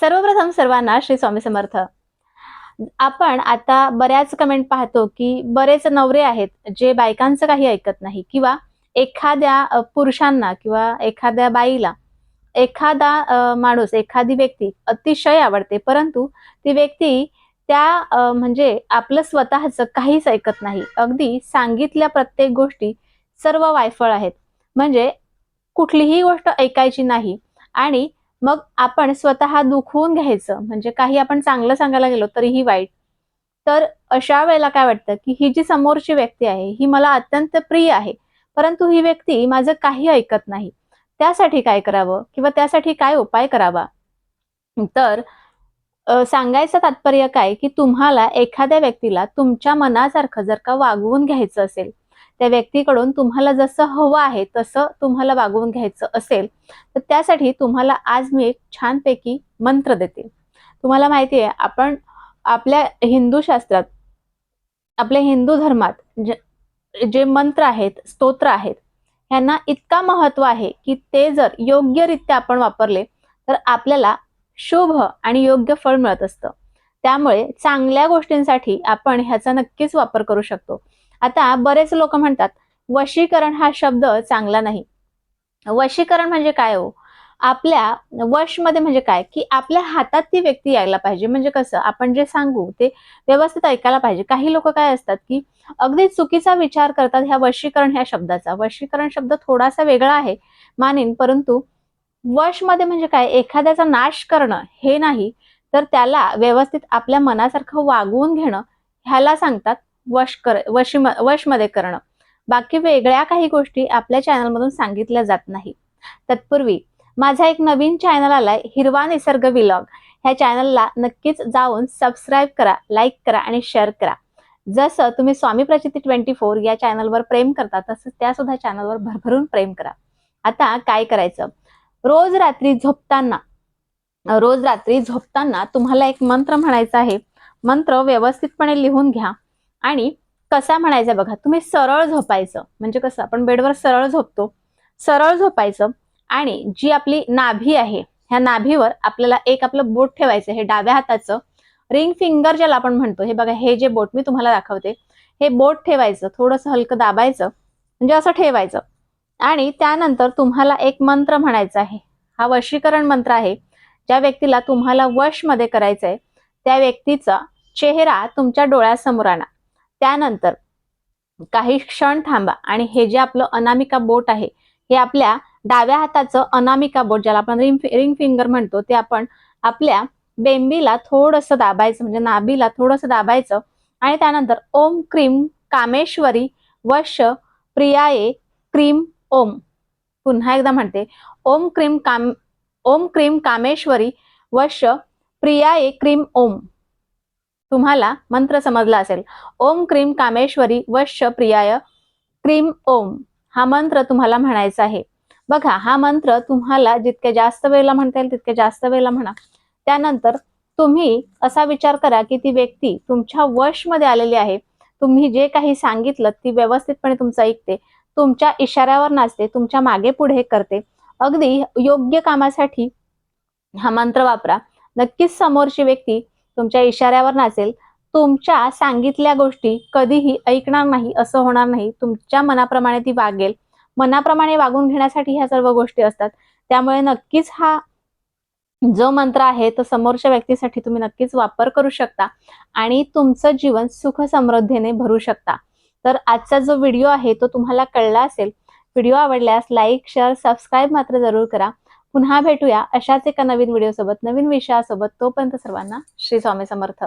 सर्वप्रथम सर्वांना श्री स्वामी समर्थ. आपण आता बऱ्याच कमेंट पाहतो की बरेच नवरे आहेत जे बायकांचं काही ऐकत नाही किंवा एखाद्या पुरुषांना किंवा एखाद्या बाईला एखादा माणूस एखादी व्यक्ती अतिशय आवडते परंतु ती व्यक्ती त्या म्हणजे आपलं स्वतःचं काहीच ऐकत नाही. अगदी सांगितल्या प्रत्येक गोष्टी सर्व वायफळ आहेत. म्हणजे कुठलीही गोष्ट ऐकायची नाही आणि मग आपण स्वतः दुखवून घ्यायचं म्हणजे काही आपण चांगलं सांगायला गेलो तरीही वाईट. तर अशा वेळेला काय वाटतं की ही जी समोरची व्यक्ती आहे ही मला अत्यंत प्रिय आहे परंतु ही व्यक्ती माझं काही ऐकत नाही. त्यासाठी काय करावं किंवा त्यासाठी काय उपाय करावा? तर सांगायचं तात्पर्य काय की तुम्हाला एखाद्या व्यक्तीला तुमच्या मनासारखं जर का वागवून घ्यायचं असेल त्या व्यक्तीकडून तुम्हाला जसं हवं आहे तसं तुम्हाला वागवून घ्यायचं असेल तर त्यासाठी तुम्हाला आज मी एक छानपैकी मंत्र देते. तुम्हाला माहिती आहे आपण आपल्या हिंदू शास्त्रात आपल्या हिंदू धर्मात जे जे मंत्र आहेत स्तोत्र आहेत ह्यांना इतका महत्त्व आहे की ते जर योग्यरित्या आपण वापरले तर आपल्याला शुभ आणि योग्य फळ मिळत असतं. त्यामुळे चांगल्या गोष्टींसाठी आपण ह्याचा नक्कीच वापर करू शकतो. आता बरेच लोक म्हणतात वशीकरण हा शब्द चांगला नाही. वशीकरण म्हणजे काय हो? आपल्या वशमध्ये म्हणजे काय? की आपल्या हातात ती व्यक्ती यायला पाहिजे. म्हणजे कसं? आपण जे सांगू ते व्यवस्थित ऐकायला पाहिजे. काही लोक काय असतात की अगदी चुकीचा विचार करतात ह्या वशीकरण ह्या शब्दाचा. वशीकरण शब्द थोडासा वेगळा आहे मानेन परंतु वशमध्ये म्हणजे काय? एखाद्याचा नाश करणं हे नाही तर त्याला व्यवस्थित आपल्या मनासारखं वागवून घेणं ह्याला सांगतात वश कर वशी वशमध्ये करणं. बाकी वेगळ्या काही गोष्टी आपल्या चॅनलमधून सांगितल्या जात नाही. तत्पूर्वी माझा एक नवीन चॅनल आलाय हिरवा निसर्ग विलॉग ह्या चॅनलला नक्कीच जाऊन सबस्क्राईब करा लाईक करा आणि शेअर करा. जसं तुम्ही स्वामी प्रचिती ट्वेंटी फोर या चॅनलवर प्रेम करता तसं त्या सुद्धा चॅनलवर भरभरून प्रेम करा. आता काय करायचं? रोज रात्री झोपताना रोज रात्री झोपताना तुम्हाला एक मंत्र म्हणायचा आहे. मंत्र व्यवस्थितपणे लिहून घ्या. आणि कसा म्हणायचा बघा तुम्ही सरळ झोपायचं. म्हणजे कसं आपण बेडवर सरळ झोपतो. सरळ झोपायचं आणि जी आपली नाभी आहे ह्या नाभीवर आपल्याला एक आपलं बोट ठेवायचं हे डाव्या हाताचं. रिंग फिंगर ज्याला आपण म्हणतो हे बघा हे जे बोट मी तुम्हाला दाखवते हे बोट ठेवायचं थोडंसं हलकं दाबायचं म्हणजे असं ठेवायचं. आणि त्यानंतर तुम्हाला एक मंत्र म्हणायचा आहे. हा वशीकरण मंत्र आहे ज्या व्यक्तीला तुम्हाला वशमध्ये करायचं आहे त्या व्यक्तीचा चेहरा तुमच्या डोळ्यासमोर आणा. त्यानंतर काही क्षण थांबा आणि हे जे आपलं अनामिका बोट आहे हे आपल्या डाव्या हाताचं अनामिका बोट ज्याला आपण रिंग रिंग फिंगर म्हणतो ते आपण आपल्या बेंबीला थोडंसं दाबायचं म्हणजे नाभीला थोडंसं दाबायचं आणि त्यानंतर ओम क्रीम कामेश्वरी वश प्रियाये क्रीम ओम. पुन्हा एकदा म्हणते ओम क्रीम काम ओम क्रीम कामेश्वरी वश प्रियाये क्रीम ओम. तुम्हाला मंत्र समजला असेल. ओम क्रीम कामेश्वरी वश प्रियाय. क्रीम ओम. हा मंत्र तुम्हाला म्हणायचा आहे. बघा हा मंत्र तुम्हाला जितक्या जास्त वेळेला म्हणता येईल तितक्या जास्त वेळेला म्हणा. त्यानंतर तुम्ही असा विचार करा की ती व्यक्ती तुमच्या वशमध्ये आलेली आहे. तुम्ही जे काही सांगितलं ती व्यवस्थितपणे तुमचं ऐकते. तुमच्या इशाऱ्यावर नाचते तुमच्या मागे पुढे करते. अगदी योग्य कामासाठी हा मंत्र वापरा. नक्कीच समोरची व्यक्ती तुमच्या इशाऱ्यावर नाचेल तुमच्या सांगितल्या गोष्टी कधीही ऐकणार नाही असं होणार नाही. तुमच्या मनाप्रमाणे ती वागेल. मनाप्रमाणे वागून घेण्यासाठी ह्या सर्व गोष्टी असतात. त्यामुळे नक्कीच हा जो मंत्र आहे तो समोरच्या व्यक्तीसाठी तुम्ही नक्कीच वापर करू शकता आणि तुमचं जीवन सुख समृद्धीने भरू शकता. तर आजचा जो व्हिडिओ आहे तो तुम्हाला कळला असेल. व्हिडिओ आवडल्यास लाईक शेअर सबस्क्राईब मात्र जरूर करा. पुन्हा भेटूया अशाच एका नवीन व्हिडिओ सोबत नवीन विषयासोबत. तोपर्यंत सर्वांना श्री स्वामी समर्थ.